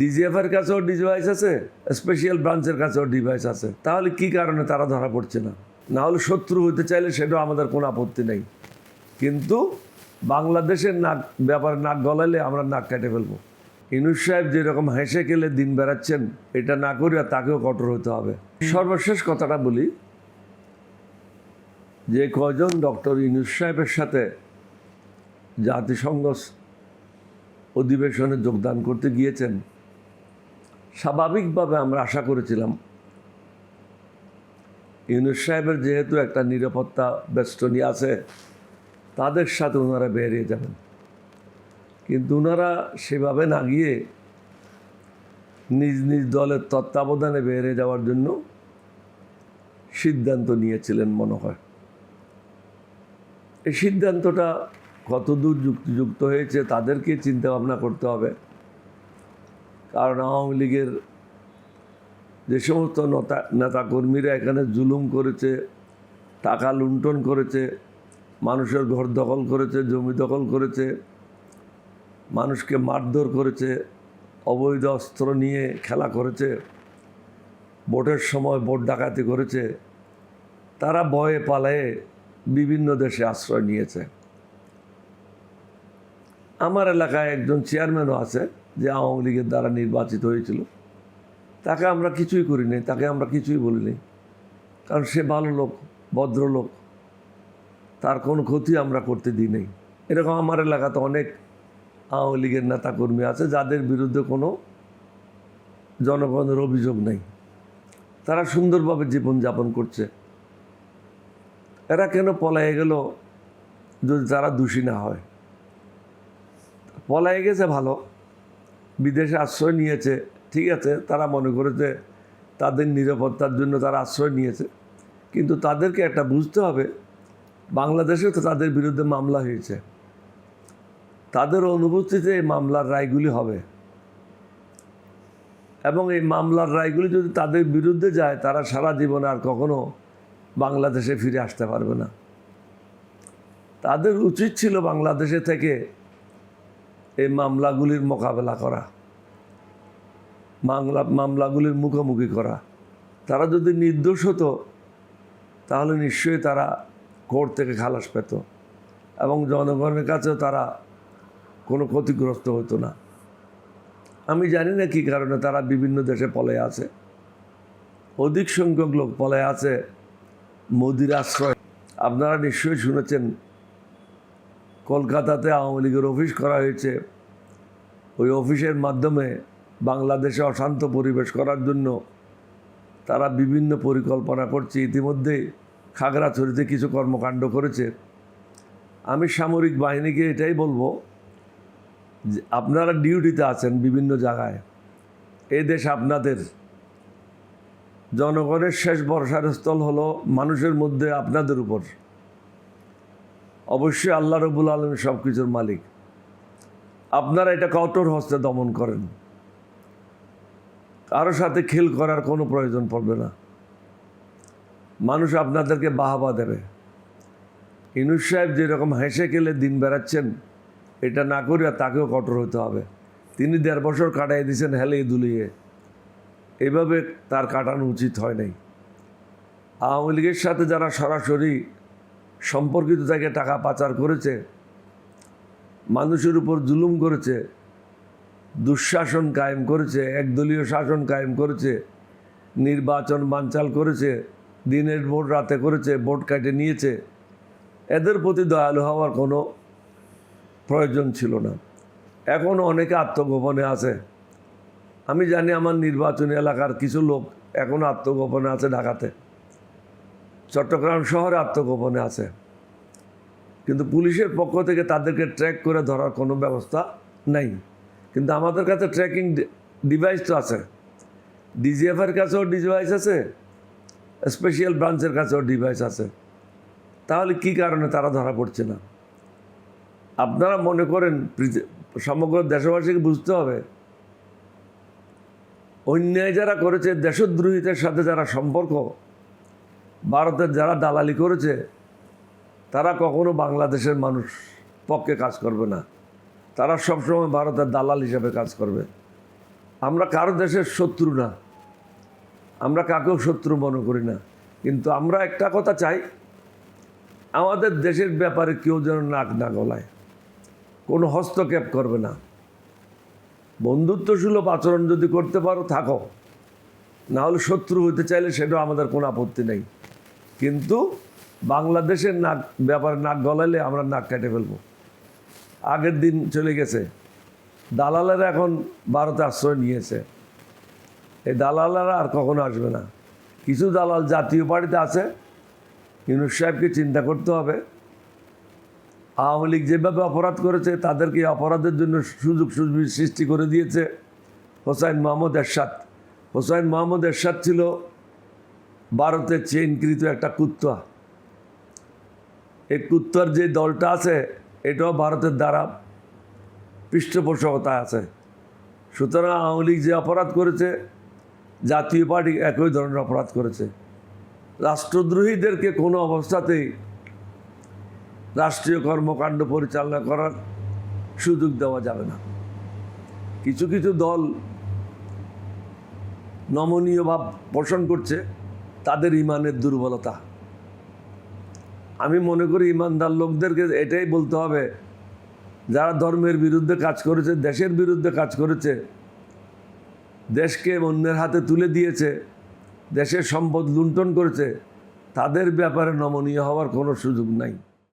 ডিজিএফের কাছেও ডিভাইস আছে স্পেশাল ব্রাঞ্চের কাছেও ডিভাইস আছে। তাহলে কি কারণে তারা ধরা পড়ছে না? না হলে শত্রু হতে চাইলে সেটাও আমাদের কোনো আপত্তি নেই। কিন্তু বাংলাদেশের নাক, ব্যাপারে নাক গলালে আমরা নাক কেটে ফেলব। ইনুস সাহেব যেরকম হেসে খেলে দিন বেড়াচ্ছেন, এটা না করিয়া তাকেও কঠোর হতে হবে। সর্বশেষ কথাটা বলি, যে কজন ডক্টর ইনুস সাহেবের সাথে জাতিসংঘ অধিবেশনে যোগদান করতে গিয়েছেন স্বাভাবিকভাবে আমরা আশা করেছিলাম। ইউনুস সাহেবের যেহেতু একটা নিরাপত্তা বেষ্টনী আছে, তাদের সাথে ওনারা বেরিয়ে যাবেন। কিন্তু ওনারা সেভাবে না গিয়ে নিজ নিজ দলের তত্ত্বাবধানে বেরিয়ে যাওয়ার জন্য সিদ্ধান্ত নিয়েছিলেন মনে হয়। এই সিদ্ধান্তটা কতদূর যুক্তিযুক্ত হয়েছে তাদেরকে চিন্তা ভাবনা করতে হবে। কারণ আওয়ামী লীগের যে সমস্ত নেতা নেতাকর্মীরা এখানে জুলুম করেছে, টাকা লুণ্ঠন করেছে, মানুষের ঘর দখল করেছে, জমি দখল করেছে, মানুষকে মারধর করেছে, অবৈধ অস্ত্র নিয়ে খেলা করেছে, ভোটের সময় ভোট ডাকাতি করেছে, তারা ভয়ে পালায়ে বিভিন্ন দেশে আশ্রয় নিয়েছে। আমার এলাকায় একজন চেয়ারম্যানও আছে। যে আওয়ামী লীগের দ্বারা নির্বাচিত হয়েছিল। তাকে আমরা কিছুই করি করিনি তাকে আমরা কিছুই বলি বলিনি কারণ সে ভালো লোক ভদ্রলোক তার কোনো ক্ষতি আমরা করতে দিই নেই। এরকম আমার এলাকাতে অনেক আওয়ামী লীগের নেতাকর্মী আছে, যাদের বিরুদ্ধে কোনো জনগণের অভিযোগ নেই। তারা সুন্দরভাবে জীবনযাপন করছে। এরা কেন পলায়ে গেল যদি তারা দোষী না হয়? পলায়ে গেছে ভালো। বিদেশে আশ্রয় নিয়েছে, ঠিক আছে? তারা মনে করেছে তাদের নিরাপত্তার জন্য তারা আশ্রয় নিয়েছে। কিন্তু তাদেরকে একটা বুঝতে হবে বাংলাদেশে তো তাদের বিরুদ্ধে মামলা হয়েছে। তাদের অনুপস্থিতিতে এই মামলার রায়গুলি হবে। এবং এই মামলার রায়গুলি যদি তাদের বিরুদ্ধে যায়, তারা সারা জীবনে আর কখনো বাংলাদেশে ফিরে আসতে পারবে না। তাদের উচিত ছিল বাংলাদেশে থেকে এই মামলাগুলির মোকাবেলা করা, মামলা, মামলাগুলির মুখোমুখি করা। তারা যদি নির্দোষ হতো, তাহলে নিশ্চয়ই তারা কোর্ট থেকে খালাস পেত এবং জনগণের কাছেও তারা কোনো ক্ষতিগ্রস্ত হতো না। আমি জানি না কী কারণে তারা বিভিন্ন দেশে পলায় আছে। অধিক সংখ্যক লোক পলায় আছে। মোদির আশ্রয়। আপনারা নিশ্চয়ই শুনেছেন কলকাতাতে আওয়ামী লীগের অফিস করা হয়েছে। ওই অফিসের মাধ্যমে বাংলাদেশে অশান্ত পরিবেশ করার জন্য তারা বিভিন্ন পরিকল্পনা করছে। ইতিমধ্যে খাগড়াছড়িতে কিছু কর্মকাণ্ড করেছে। আমি সামরিক বাহিনীকে এটাই বলব যে আপনারা ডিউটিতে আছেন বিভিন্ন জায়গায়। এই দেশ আপনাদের। জনগণের শেষ বর্ষার স্থল হলো মানুষের মধ্যে আপনাদের উপর। অবশ্যই আল্লাহ রবুল আলম সব কিছুর মালিক। আপনারা এটা কঠোর হস্তে দমন করেন। কারোর সাথে খেল করার কোনো প্রয়োজন পড়বে না। মানুষ আপনাদেরকে বাহাবা দেবে। ইনুস সাহেব যেরকম হেসে খেলে দিন বেড়াচ্ছেন, এটা না করিয়া তাকেও কঠোর হতে হবে। তিনি দেড় বছর কাটাই দিয়েছেন হেলে দুলিয়ে। এভাবে তার কাটানো উচিত হয় নাই। আওয়ামী লীগের সাথে যারা সরাসরি সম্পর্কিত থেকে টাকা পাচার করেছে, মানুষের উপর জুলুম করেছে, দুঃশাসন কায়েম করেছে, একদলীয় শাসন কায়েম করেছে, নির্বাচন বানচাল করেছে, দিনের ভোট রাতে করেছে, ভোট কাটে নিয়েছে, এদের প্রতি দয়ালু হওয়ার কোনো প্রয়োজন ছিল না। এখন অনেকে আত্মগোপনে আছে। আমি জানি আমার নির্বাচনী এলাকার কিছু লোক এখনও আত্মগোপনে আছে ঢাকাতে। চট্টগ্রাম শহরে আত্মগোপনে আছে। কিন্তু পুলিশের পক্ষ থেকে তাদেরকে ট্র্যাক করে ধরার কোনো ব্যবস্থা নেই। কিন্তু আমাদের কাছে ট্র্যাকিং ডিভাইস তো আছে। ডিজিএফের কাছেও ডিভাইস আছে, স্পেশাল ব্রাঞ্চের কাছেও ডিভাইস আছে। তাহলে কি কারণে তারা ধরা পড়ছে না? আপনারা মনে করেন সমগ্র দেশবাসীকে বুঝতে হবে, অন্যায় যারা করেছে দেশদ্রোহিতের সাথে যারা সম্পর্ক ভারতের যারা দালালি করেছে, তারা কখনো বাংলাদেশের মানুষ পক্ষে কাজ করবে না। তারা সবসময় ভারতের দালাল হিসাবে কাজ করবে। আমরা কারও দেশের শত্রু না। আমরা কাকেও শত্রু মনে করি না। কিন্তু আমরা একটা কথা চাই, আমাদের দেশের ব্যাপারে কেউ যেন নাক না গলায়, কোনো হস্তক্ষেপ করবে না। বন্ধুত্বসুলভ আচরণ যদি করতে পারো, থাকো। নাহলে শত্রু হতে চাইলে সেটাও আমাদের কোনো আপত্তি নেই। কিন্তু বাংলাদেশের নাক, ব্যাপারে নাক গলাইলে আমরা নাক কেটে ফেলব। আগের দিন চলে গেছে। দালালেরা এখন ভারতে আশ্রয় নিয়েছে। এই দালালেরা আর কখনো আসবে না। কিছু দালাল জাতীয় পার্টিতে আছে। ইউনুস সাহেবকে চিন্তা করতে হবে। আওয়ামী লীগ যেভাবে অপরাধ করেছে, তাদেরকে অপরাধের জন্য সুযোগ সুযোগ সৃষ্টি করে দিয়েছে। হোসাইন মোহাম্মদ এরশাদ। হোসাইন মোহাম্মদ এরশাদ ছিল ভারতের চেইনকৃত একটা কুত্তা। এই কুত্তার যে দলটা আছে, এটাও ভারতের দ্বারা পৃষ্ঠপোষকতা আছে। সুতরাং আওয়ামী লীগ যে অপরাধ করেছে, জাতীয় পার্টি একই ধরনের অপরাধ করেছে। রাষ্ট্রদ্রোহীদেরকে কোনো অবস্থাতেই রাষ্ট্রীয় কর্মকাণ্ড পরিচালনা করার সুযোগ দেওয়া যাবে না। কিছু কিছু দল নমনীয় ভাব পোষণ করছে। তাদের ইমানের দুর্বলতা। আমি মনে করি ইমানদার লোকদেরকে এটাই বলতে হবে, যারা ধর্মের বিরুদ্ধে কাজ করেছে, দেশের বিরুদ্ধে কাজ করেছে, দেশকে অন্যের হাতে তুলে দিয়েছে, দেশের সম্পদ লুণ্ঠন করেছে, তাদের ব্যাপারে নমনীয় হওয়ার কোনো সুযোগ নাই।